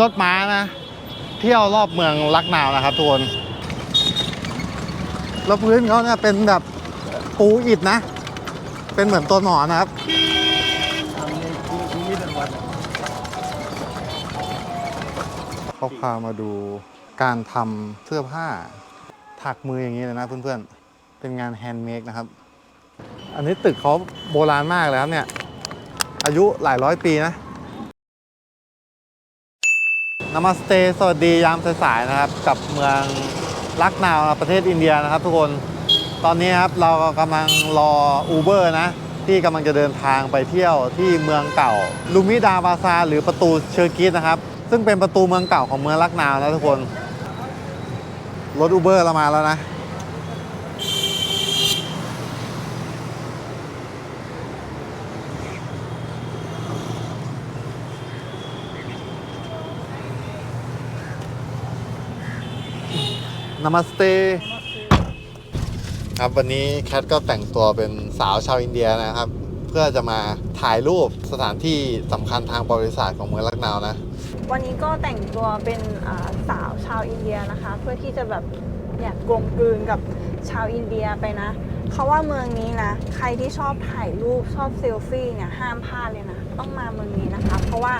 รถม้านะ เที่ยวรอบเมืองลักนาวนะครับทุกคนแล้วพื้นเขาเนี่ยเป็นแบบปูอิฐนะ เป็นเหมือนตัวหนอนนะครับเขาพามาดูการทำเสื้อผ้า ถักมืออย่างนี้เลยนะเพื่อนๆ เป็นงานแฮนด์เมดนะครับ อันนี้ตึกเขาโบราณมากเลยครับเนี่ย อายุหลายร้อยปีนะ นามาสเตสวัสดียามสายๆนะครับ กับเมืองลักนาวประเทศอินเดียนะครับทุกคนตอนนี้ครับเรากำลังรออูเบอร์นะ ที่กำลังจะเดินทางไปเที่ยวที่เมืองเก่าลูมิดาบาซาหรือประตูเชอร์กิสนะครับ ซึ่งเป็นประตูเมืองเก่าของเมืองลักนาวนะทุกคน รถอูเบอร์เรามาแล้วนะ นามาสเตครับวันนี้แคทก็แต่งตัวเป็นสาวชาวอินเดียนะครับ เพื่อจะมาถ่ายรูปสถานที่สำคัญทางประวัติศาสตร์ของเมืองลักนาวนะ วันนี้ก็แต่งตัวเป็นอ่าสาวชาวอินเดียนะคะ เพื่อที่จะแบบเนี่ยกลมกลืนกับชาวอินเดียไปนะ เขาว่าเมืองนี้นะ ใครที่ชอบถ่ายรูปชอบเซลฟี่เนี่ยห้ามพลาดเลยนะ ต้องมาเมืองนี้นะคะ เพราะว่า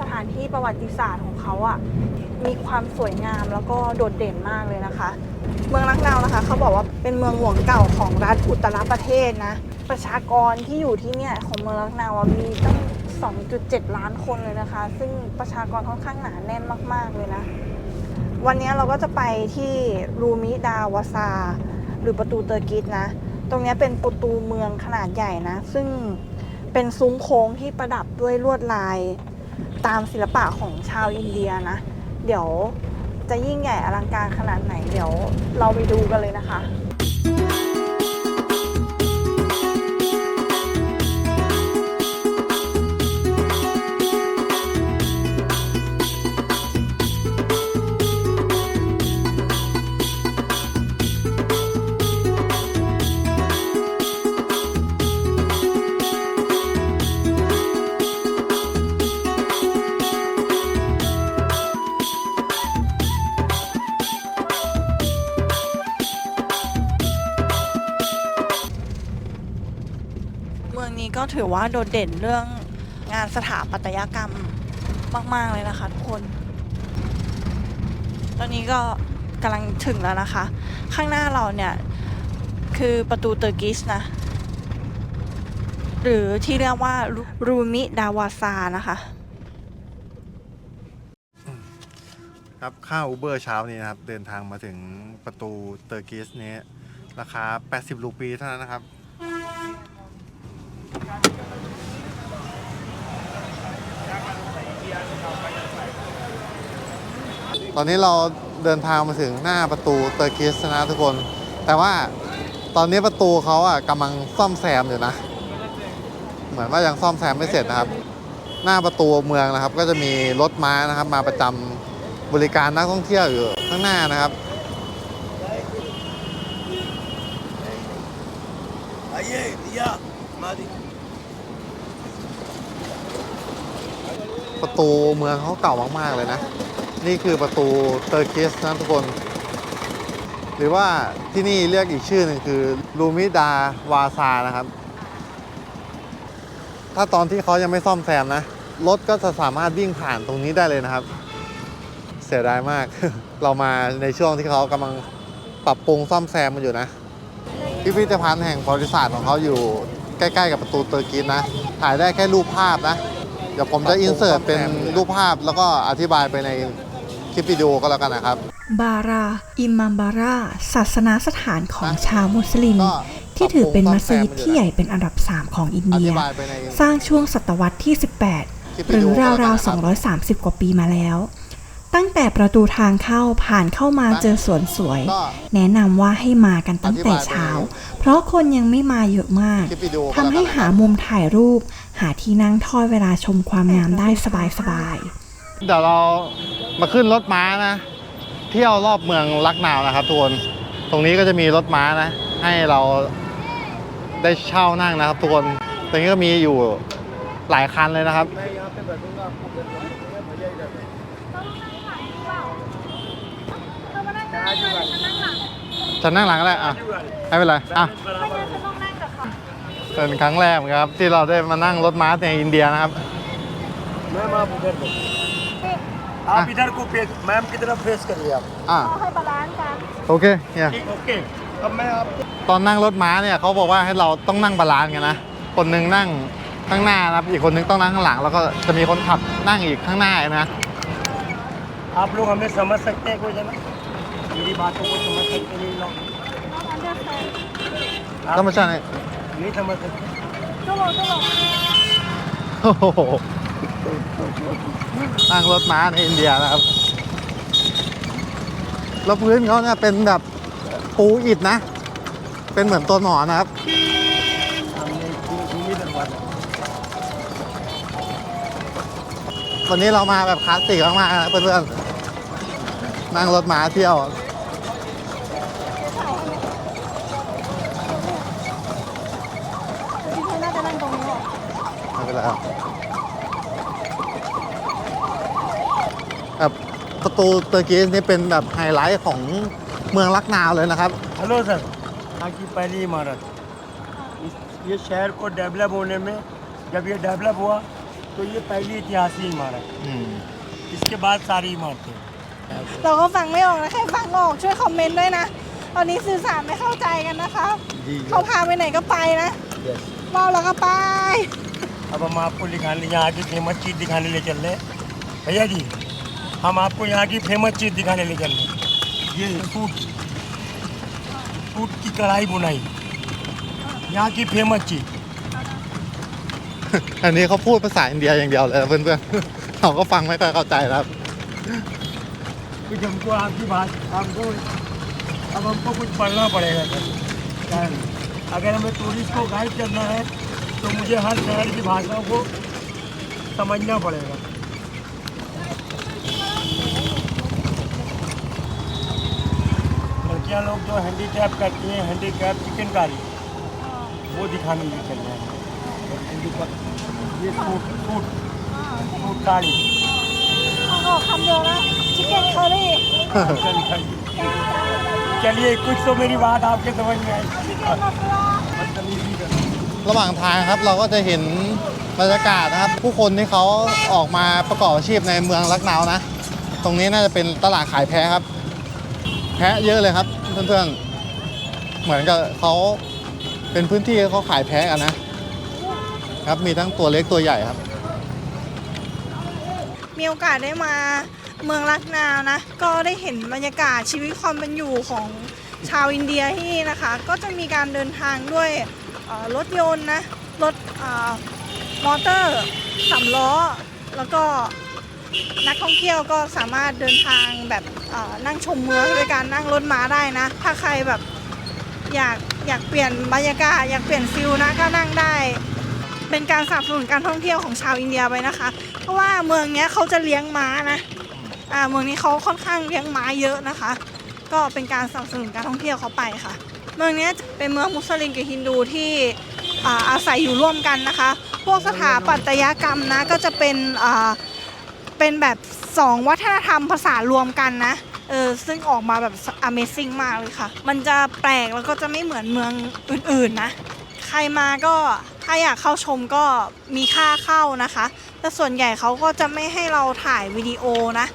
สถานที่ประวัติศาสตร์ของเขาอะ่ะมีความสวยงามแล้วก็โดดเด่นมากเลยนะคะ เมืองลักนาวนะคะเขาบอกว่าเป็นเมืองหลวงเก่าของรัฐอุตตรประเทศนะ ประชากรที่อยู่ที่เนี่ยของเมืองลักนาวมีตั้ง 2.7 ล้านคนเลยนะคะ ซึ่งประชากรค่อนข้างหนาแน่นมาก ๆเลยนะ วันนี้เราก็จะไปที่รูมิดาวาซา หรือประตูเตอร์กิสนะ ตรงนี้เป็นประตูเมืองขนาดใหญ่นะ ซึ่งเป็นซุ้มโค้งที่ประดับด้วยลวดลาย ตามศิลปะของชาวอินเดียนะ เดี๋ยวจะยิ่งใหญ่อลังการขนาดไหน เดี๋ยวเราไปดูกันเลยนะคะือว่าโดดเด่นเรื่องงานสถาปัตยกรรมมาก ๆ เลยนะคะทุกคน ตอนนี้ก็กำลังถึงแล้วนะคะ ข้างหน้าเราเนี่ย คือประตูเตอร์กิสนะ หรือที่เรียกว่ารูมิดาวาซานะคะ ครับค่าอูเบอร์เช้านี้นะครับ เดินทางมาถึงประตูเตอร์กิสนี้ ราคา 80 รูปีเท่านั้นนะครับ ตอนนี้เราเดินทางมาถึงหน้าประตูเตอร์กิสนะทุกคน แต่ว่าตอนนี้ประตูเขาอะกำลังซ่อมแซมอยู่นะ เหมือนว่ายังซ่อมแซมไม่เสร็จนะครับ หน้าประตูเมืองนะครับ ก็จะมีรถม้านะครับ มาประจำบริการนักท่องเที่ยวอยู่ข้างหน้านะครับประตูเมืองเขาเก่ามากๆเลยนะ นี่คือประตูเตอร์กิสนะทุกคน หรือว่าที่นี่เรียกอีกชื่อหนึ่งคือลูมิดาวาซานะครับ ถ้าตอนที่เขายังไม่ซ่อมแซมนะ รถก็จะสามารถวิ่งผ่านตรงนี้ได้เลยนะครับ เสียดายมาก เรามาในช่วงที่เขากำลังปรับปรุงซ่อมแซมมันอยู่นะพิพิธภัณฑ์แห่งประวัติศาสตร์ของเขาอยู่ใกล้ ๆ กับประตูเตอร์กิสนะ ถ่ายได้แค่รูปภาพนะ เดี๋ยวผมจะอินเสิร์ตเป็นรูปภาพแล้วก็อธิบายไปใน คลิปวิดีโอก็แล้วกันนะครับ บารา อิมามบาราศาสนาสถานของนะชาวมุสลิมก็ที่ถือเป็นปรับปรุงมัสยิดซ่อมแซมที่ใหญ่เป็นอันดับ 3 ของอินอเดียธิบายไปในสร้างช่วงศตวรรษที่คลิป18หวิรืดีอโก็ราวแล้วๆกันนะครับ230 กว่าปีมาแล้ว ตั้งแต่ประตูทางเข้าผ่านเข้ามาเจอสวนสวยก็แนะนำว่าให้มากันตั้งแต่เช้า เพราะคนยังไม่มาเยอะมากคลิปวิดีโอก็ทำให้แล้วกันหามุมถ่ายรูป หาที่นั่งทอดเวลาชมความงามได้สบายๆเดี๋ยวเรา มาขึ้นรถม้านะ เที่ยวรอบเมืองลักนาวนะครับทุกคน ตรงนี้ก็จะมีรถม้านะ ให้เราได้เช่านั่งนะครับทุกคน ตรงนี้ก็มีอยู่หลายคันเลยนะครับ จะนั่งหลังก็ได้อะไม่เป็นไรอะเป็นครั้งแรกครับ ที่เราได้มานั่งรถม้าในอินเดียนะครับ आप इधर को आप इधर को फेस मैम की तरफ फेस करिए आप อ่ะ เขาให้บาลานซ์กัน โอเคเนี่ย ठीक ओके अब मैं आपको ตอนนั่งรถม้าเนี่ยเขาบอกว่าให้เราต้องนั่งบาลานซ์กันนะ คนหนึงนั่งข้างหน้านะครับ อีกคนหนึงต้องนั่งข้างหลัง แล้วก็จะมีคนขับนั่งอีกข้างหน้านะ आप लोग हमें समझ सकते हैं कोई जना मेरी बातों को समझ सकते नहीं लोग ก็ไม่ใช่นะ नहीं समझ सकते ก็ลงก็ลง โอ้โห นั่งรถม้าในอินเดียนะครับแล้วพื้นเขาเนี่ยเป็นแบบปูอิดนะ เป็นเหมือนตัวหนอนนะครับวันนี้เรามาแบบคลาสสิกมากๆนะเพื่อนๆนั่งรถม้าเที่ยวไม่เป็นไร ประตูเตอร์กีสนี่เป็นแบบไฮไลท์ของเมืองลักนาวเลยนะครับ हेलो सर यहाँ की पहली इमारत इस- ये शहर को डेवलप होने में जब ये डेवलप हुआ तो ये पहली ऐतिहासिक इमारत อืม इसके बाद सारी इमारतें เราก็ฟังไม่ออกนะใครฟังออกช่วยคอมเมนต์ด้วยนะ ตอนนี้สื่อสารไม่เข้าใจกันนะคะ जी เขาพาไปไหนก็ไปนะ यस เมาแล้วก็ไป अब हम आपको दिखाने यहाँ की फेमस चीज़ दिखाने ले चल रहे हैं भैया जी हम आपको यहाँ की फेमस चीज़ दिखाने ले चल रहे हैं ये सूट सूट की कढ़ाई बुनाई यहाँ की फेमस चीज़ อันนี้เขาพูดภาษาอินเดียอย่างเดียวเลยนะเพื่อนๆ เราก็ฟังไม่ค่อยเข้าใจนะครับ कुछ हमको आपकी बात हमको अब हमको कुछ पढ़ना पड़ेगा सर क्या है? अगर हमें टूरिस्ट को गाइड करना है तो मुझे हर शहर की भाषाओं को समझना पड़ेगा लड़कियाँ लोग जो हैंडीकैप करती हैं हैंडीकैप चिकनकारी वो दिखाने लिए चल रहे हैं Handicap- ये सूट सूट सूट साड़ी เขาบอกคำเดียวนะชิคเก้นเคอรี่ चलिए कुछ तो मेरी बात आपके समझ में आई ชิคเก้นมาฟลา बदतमीजी कर ระหว่างทางครับเราก็จะเห็นบรรยากาศนะครับ ผู้คนที่เขาออกมาประกอบอาชีพในเมืองลักนาวนะ ตรงนี้น่าจะเป็นตลาดขายแพะครับ แพะเยอะเลยครับ เพื่อนๆ เหมือนกับเขาเป็นพื้นที่เขาขายแพะกันนะ ครับมีทั้งตัวเล็กตัวใหญ่ครับ มีโอกาสได้มาเมืองลักนาวนะ ก็ได้เห็นบรรยากาศชีวิตความเป็นอยู่ของชาวอินเดียที่นี่นะคะ ก็จะมีการเดินทางด้วยรถยนต์นะ รถมอเตอร์สามล้อ แล้วก็ นักท่องเที่ยวก็สามารถเดินทางแบบนั่งชมเมืองโดยการนั่งรถม้าได้นะ ถ้าใครแบบอยากอยากเปลี่ยนบรรยากาศอยากเปลี่ยนฟิลนะก็นั่งได้ เป็นการสนับสนุนการท่องเที่ยวของชาวอินเดียไปนะคะ เพราะว่าเมืองเนี้ยเขาจะเลี้ยงม้านะอ่าเมืองนี้เขาค่อนข้างเลี้ยงม้าเยอะนะคะ ก็เป็นการสนับสนุนการท่องเที่ยวเขาไปค่ะ เมืองนี้เป็นเมืองมุสลิมกับฮินดูที่อาอาศัยอยู่ร่วมกันนะคะ พวกสถาปัตยกรรมนะก็จะเป็นอ่า เป็นแบบสองวัฒนธรรมภาษารวมกันนะเออซึ่งออกมาแบบ Amazing มากเลยค่ะ มันจะแปลกแล้วก็จะไม่เหมือนเมืองอื่นๆนะ ใครมาก็ถ้าอยากเข้าชมก็มีค่าเข้านะคะ แต่ส่วนใหญ่เขาก็จะไม่ให้เราถ่ายวิดีโอนะ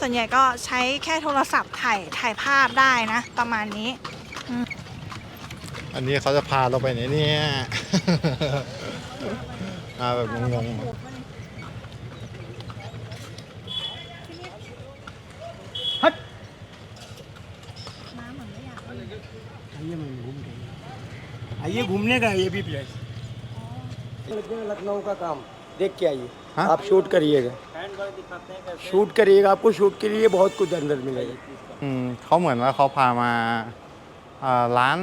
ส่วนใหญ่ก็ใช้แค่โทรศัพท์ถ่ายถ่ายภาพได้นะ ประมาณนี้ อันนี้เขาจะพาเราไปไหนเนี่ย มาแบบงงๆ आइए घूमने का ये भी प्लेस लखनऊ का काम देख के आइए हाँ? आप शूट करिएगा शूट करिएगा आपको शूट के लिए बहुत कुछ अंदर मिलेगा อืมเขาเหมือนว่าเขาพามาเอ่อร้าน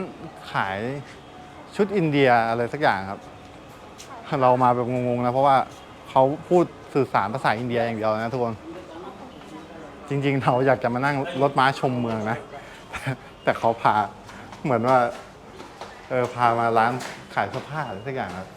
ขายชุดอินเดียอะไรสักอย่างครับ เรามาแบบงงๆนะ เพราะว่าเขาพูดสื่อสารภาษาอินเดียอย่างเดียวนะทุกคน จริงๆ เราอยากจะมานั่งรถม้าชมเมืองนะ แต่แต่เขาพาเหมือนว่า เออพามาร้านขายเสื้อผ้าอะไรสักอย่างครับ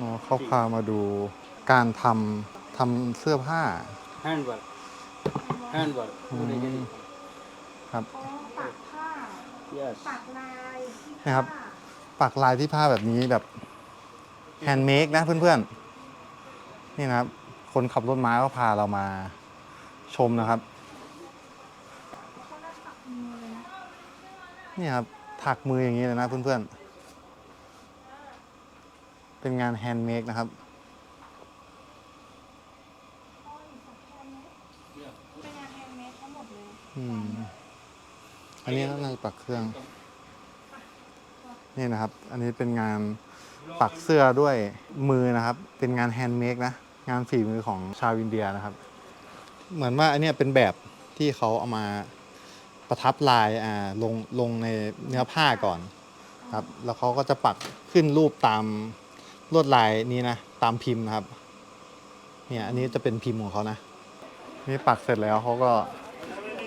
อ๋อเขาพามาดูการทำทำเสื้อผ้า handwork handwork อืมครับ ปากผ้าปากลายนะครับ ปักลายที่ผ้าแบบนี้แบบแฮนด์เมดนะเพื่อนๆ นี่นะครับ คนขับรถม้าก็พาเรามาชมนะครับเขาได้ปักมือเลยนะนี่ครับ ถักมืออย่างนี้เลยนะเพื่อนๆ เป็นงานแฮนด์เมดนะครับเป็นงานแฮนด์เมดทั้งหมดเลยอืมอันนี้น่าจะปักเครื่อง นี่นะครับ อันนี้เป็นงานปักเสื้อด้วยมือนะครับ เป็นงานแฮนด์เมดนะ งานฝีมือของชาวอินเดียนะครับ เหมือนว่าอันนี้เป็นแบบที่เขาเอามาประทับลายอ่าลงลงในเนื้อผ้าก่อนครับ แล้วเขาก็จะปักขึ้นรูปตามลวดลายนี้นะ ตามพิมพ์นะครับ เนี่ยอันนี้จะเป็นพิมพ์ของเขานะ นี่ปักเสร็จแล้วเขาก็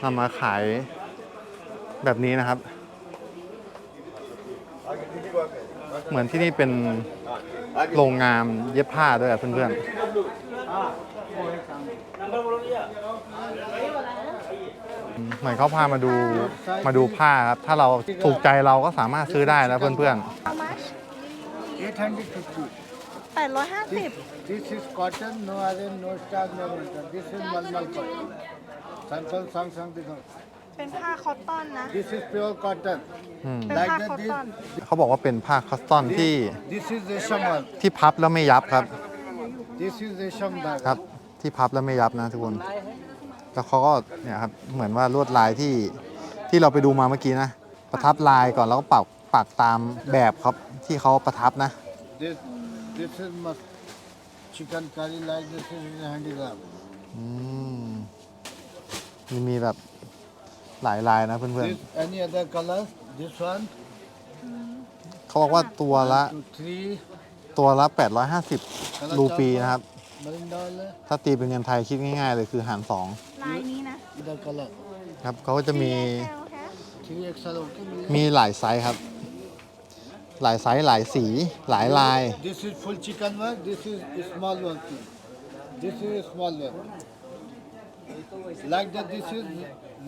นำมาขายแบบนี้นะครับ เหมือนที่นี่เป็นโรงงานเย็บผ้าด้วยเพื่อนๆ เหมือนเขาพามาดูมาดูผ้าครับ ถ้าเราถูกใจเราก็สามารถซื้อได้นะเพื่อน How much 850. แปดร้อยห้าสิบ This is cotton, no iron, no starch, no metal. This is malmal cotton. Sample sang sang dikho. เป็นผ้าคอตตอนนะ This is pure cotton. ๆอืมเป็น Like ผ้า that, คอตตอน this, เขาบอกว่าเป็นผ้าคอสตอนที่ this is resham work. ที่พับแล้วไม่ยับครับ This is resham ครั dhaga. บที่พับแล้วไม่ยับนะทุกคน แล้วเขาก็เนี่ยครับ เหมือนว่าลวดลายที่ที่เราไปดูมาเมื่อกี้นะ ประทับลายก่อนแล้วก็ปักปักตามแบบครับที่เขาประทับนะ This, this is mus chicken curry like this is handicraft. อืมมีมีแบบ หลายลายนะเพื่อน This any other colors? This one, ๆเขาบอกว่าตัวละ two, three, ตัวละ 850 รูปีนะครับ marine dollar, ถ้าตีเป็นเงินไทยคิดง่ายๆเลยคือหารสองลายนี้นะ other color. ครับเขาก็จะมี DSL คะ Three XL okay. Millie? มีหลายไซส์ครับ หลายไซส์หลายสีหลายลาย This is full chicken work. This is small work. This is small work. Like that, this is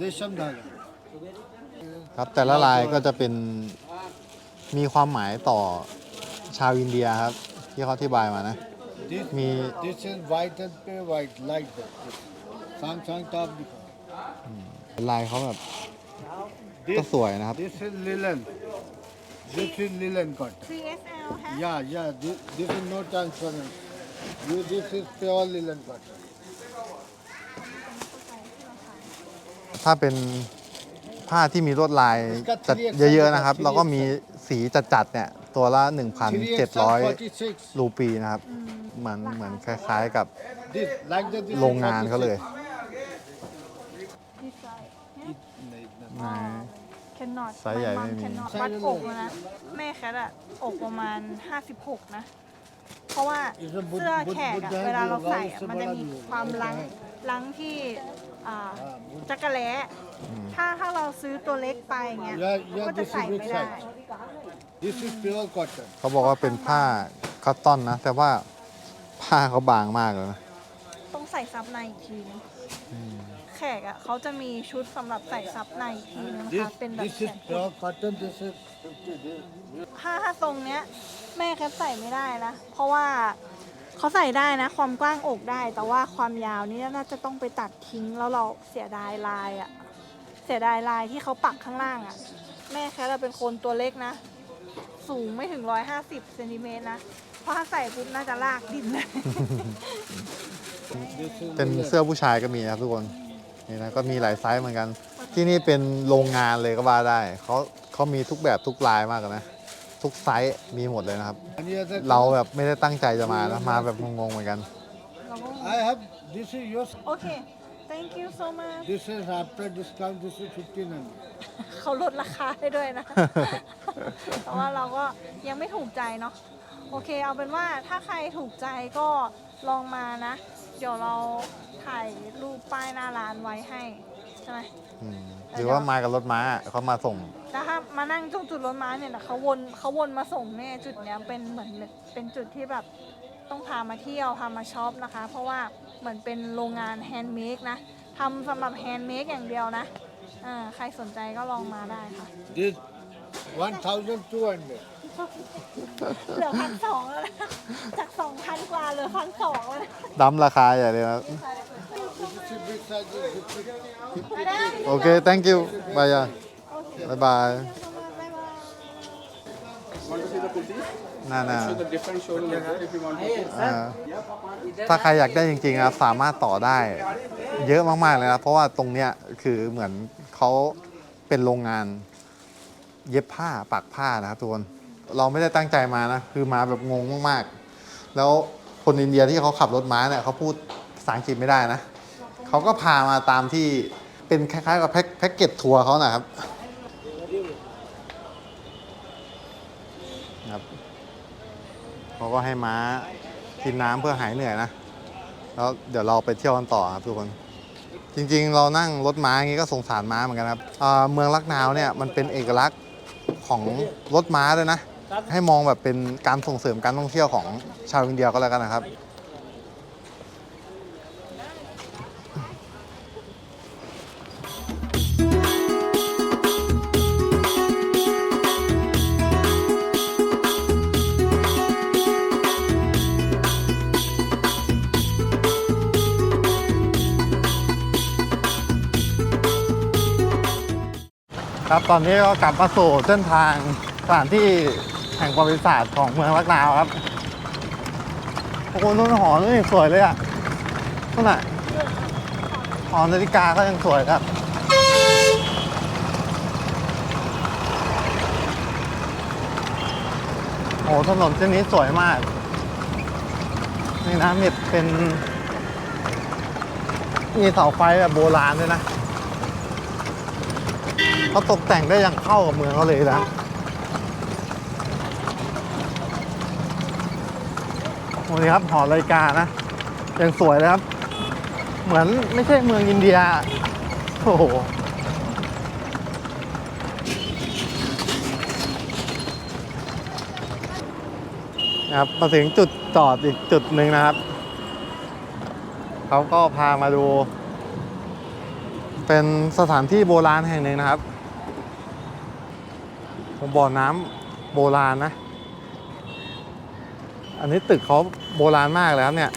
resham dhaga. ครับแต่ละลายก็จะเป็นมีความหมายต่อชาวอินเดียครับ ที่เขาอธิบายมานะ This, Me- this is white and pure white, like that. Sang sang top. dikho. ลายเขาแบบ This, ก็สวยนะครับ this is linen. This is linen cut. 3XL ฮะ Yeah, yeah. This, this is no transparent. You, this is pure linen cut. ถ้าเป็นผ้าที่มีลวดลายจัดเยอะๆนะครับเราก็มีสีจัดๆเนี่ยตัวละ 1,700 รูปีนะครับเหมือนเหมือนคล้ายๆกับโรงงานเขาเลยไซส์ใหญ่ไม่มีวัดอกนะแม่แคทอะอกประมาณ 56 นะ เพราะว่าเสื้อแขกอะเวลาเราใส่อะมันจะมีความลังลังที่ อ่าจักระแล้ถ้าถ้าเราซื้อตัวเล็กไปอย่างเงี้ย Yeah, มัน yeah, ก็จะ this is ใส่ big ไม่ได้ size. This is pure cotton. เขาบอกว่าเป็นผ้าคอตตอนนะ แต่ว่าผ้าเขาบางมากเลยนะต้องใส่ซับในอีกทีนึงแขกอะเขาจะมีชุดสำหรับใส่ซับในอีกทีนึงนะ This, คะเป็นแบบ this แข is น pure cotton. This is 50 days. ถ้าถ้าทรงเนี้ย แม่แคทใส่ไม่ได้นะ เพราะว่า เขาใส่ได้นะ ความกว้างอกได้ แต่ว่าความยาวนี่น่าจะต้องไปตัดทิ้งแล้วเราเสียดายลายอะเสียดายลายที่เขาปักข้างล่างอะแม่แคทเราเป็นคนตัวเล็กนะ สูงไม่ถึง150เซนติเมตรนะ เพราะถ้าใส่ปุ๊บน่าจะลากดินเลย เป็นเสื้อผู้ชายก็มีนะครับทุกคน นี่นะก็มีหลายไซส์เหมือนกัน ที่นี่เป็นโรงงานเลยก็ว่าได้ เขาเขามีทุกแบบทุกลายมากเลยนะ ทุกไซส์มีหมดเลยนะครับ Any other เรา color? แบบไม่ได้ตั้งใจจะมานะมาแบบงงๆเหมือนกันเราก็ I have. This is yours. โอเค thank you so much This is after discount. This is 1500. เขาลดราคาให้ด้วยนะแต่ว่าเราก็ยังไม่ถูกใจเนาะ โอเค เอาเป็นว่าถ้าใครถูกใจก็ลองมานะ เดี๋ยวเราถ่ายรูปป้ายหน้าร้านไว้ให้ ใช่ไหม อืม หรือว่ามากับรถม้าเขามาส่งแล้วถ้ามานั่งตรงจุดรถม้าเนี่ยนะเขาวนเขาวนมาส่งเนี่ยจุดเนี้ยเป็นเหมือนเป็นจุดที่แบบต้องพามาเที่ยวพามาช็อปนะคะ เพราะว่าเหมือนเป็นโรงงานแฮนด์เมดนะทำสำหรับแฮนด์เมดอย่างเดียวนะอ่าใครสนใจก็ลองมาได้ค่ะ This 1,200. เหลือพันสองแล้วนะจากสองพันกว่าเหลือพันสองแล้วนะ ดั้มราคาใหญ่เลยนะ This big โอเค thank you บายาบายบายน่าน่า the different showroom is there if you want to. อ่าถ้าใครอยากได้จริงๆนะครับสามารถต่อได้ เยอะมากๆเลยนะเพราะว่าตรงเนี้ยคือเหมือนเขาเป็นโรงงาน เย็บผ้าปักผ้านะครับทุกคนเราไม่ได้ตั้งใจมานะ คือมาแบบงงมากๆ แล้วคนอินเดียที่เขาขับรถม้าเนี่ยเขาพูดภาษาอังกฤษไม่ได้นะ เขาก็พามาตามที่เป็นคล้ายๆกับแพ็คแพ็กเกจทัวร์เขานะครับครับเขาก็ให้ม้ากินน้ำเพื่อหายเหนื่อยนะ แล้วเดี๋ยวเราไปเที่ยวกันต่อครับทุกคน จริงๆ เรานั่งรถม้าอย่างนี้ก็สงสารม้าเหมือนกันครับอ่าเมืองลักนาวเนี่ยมันเป็นเอกลักษณ์ของรถม้าด้วยนะ ให้มองแบบเป็นการส่งเสริมการท่องเที่ยวของชาวอินเดียก็แล้วกันนะครับ ครับตอนนี้ก็กลับมาสู่เส้นทางสถานที่แห่งประวัติศาสตร์ของเมืองลักนาวครับโอ้โหนู่นหอนู่นสวยเลยอะนู่นน่ะหอนาฬิกาก็ยังสวยครับโอ้โหถนนเส้นนี้สวยมากนี่นะมีเป็นมีเสาไฟแบบโบราณด้วยนะ เขาตกแต่งได้อย่างเข้ากับเมืองเขาเลยนะโอ้ยครับหอนาฬิกานะยังสวยเลยครับ เหมือนไม่ใช่เมืองอินเดีย โอ้โหนะครับมาถึงจุดจอดอีกจุดหนึ่งนะครับ เขาก็พามาดู เป็นสถานที่โบราณแห่งหนึ่งนะครับ ผมบ่อน้ำโบราณนะ อันนี้ตึกเขาโบราณมากเลยครับเนี่ย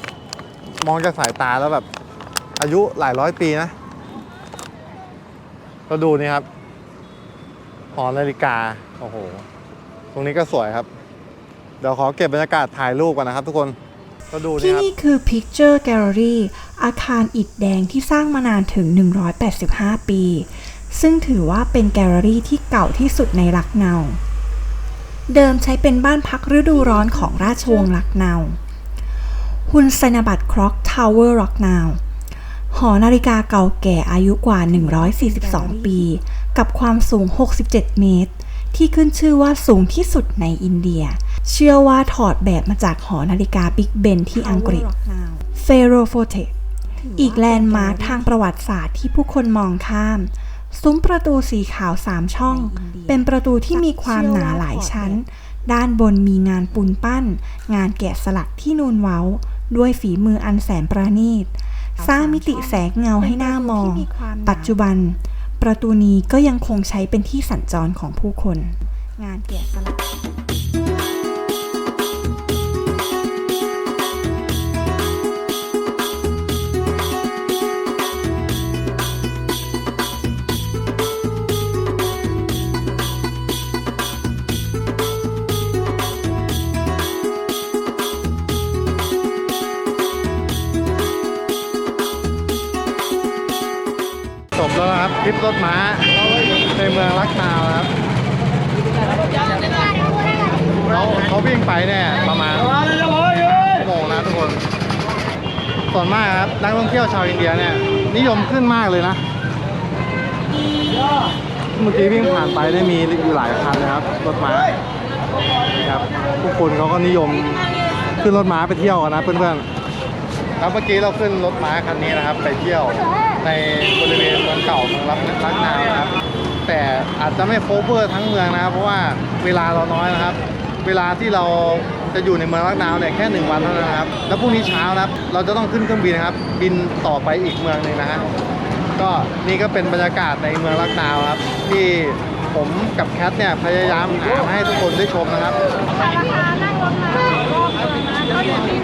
มองจากสายตาแล้วแบบ อายุหลายร้อยปีนะ ก็ดูนี่ครับหอนาฬิกา โอ้โห ตรงนี้ก็สวยครับ เดี๋ยวขอเก็บบรรยากาศถ่ายรูปกันนะครับทุกคนก็ดูนี่ที่ครับนี่คือ Picture Gallery อาคารอิฐแดงที่สร้างมานานถึง 185 ปี ซึ่งถือว่าเป็นแกลเลอรี่ที่เก่าที่สุดในลักเนา เดิมใช้เป็นบ้านพักฤดูร้อนของราชวงศ์ลักเนาหุ่นไซนบัตคร็อกทาวเวอร์ลักเนาหอนาฬิกาเก่าแก่อายุกว่า 142 ปี กับความสูง 67 เมตร ที่ขึ้นชื่อว่าสูงที่สุดในอินเดีย เชื่อว่าถอดแบบมาจากหอนาฬิกาบิ๊กเบนที่อังกฤษเฟโรโฟเทอีกแลนด์มาร์คทางประวัติศาสตร์ที่ผู้คนมองข้าม ซุ้มประตูสีขาวสามช่อง เป็นประตูที่มีความหนาหลายชั้น ด้านบนมีงานปูนปั้น งานแกะสลักที่นูนเว้า ด้วยฝีมืออันแสนประณีต สร้างมิติแสงเงาให้หน้ามอง ปัจจุบัน ประตูนี้ก็ยังคงใช้เป็นที่สัญจรของผู้คน งานแกะสลัก ทริปรถม้าในเมืองลักนาวนะครับเขาเขาวิ่งไปเนี่ยประมาณโมงนะทุกคนส่วนมากครับนักท่องเที่ยวชาวอินเดียเนี่ยนิยมขึ้นมากเลยนะเมื่อกี้วิ่งผ่านไปได้มีอยู่หลายคันนะครับรถม้านะครับทุกคนเขาก็นิยมขึ้นรถม้าไปเที่ยวกันนะเพื่อนๆครับเมื่อกี้เราขึ้นรถม้าคันนี้นะครับ ไปเที่ยว ในบริเวณเมืองเก่าเมืองรับลักนาวนะครับ แต่อาจจะไม่โคเวอร์ทั้งเมืองนะครับ เพราะว่าเวลาเราน้อยนะครับ เวลาที่เราจะอยู่ในเมืองลักนาวเนี่ยแค่หนึ่งวันเท่านั้นนะครับ แล้วพรุ่งนี้เช้านะครับ เราจะต้องขึ้นเครื่องบินนะครับ บินต่อไปอีกเมืองหนึ่งนะฮะก็นี่ก็เป็นบรรยากาศในเมืองลักนาวครับ ที่ผมกับแคทเนี่ยพยายามหามาให้ทุกคนได้ชมนะครับราคานั่งรถมาสองรอบเลยนะก็อยู่ที่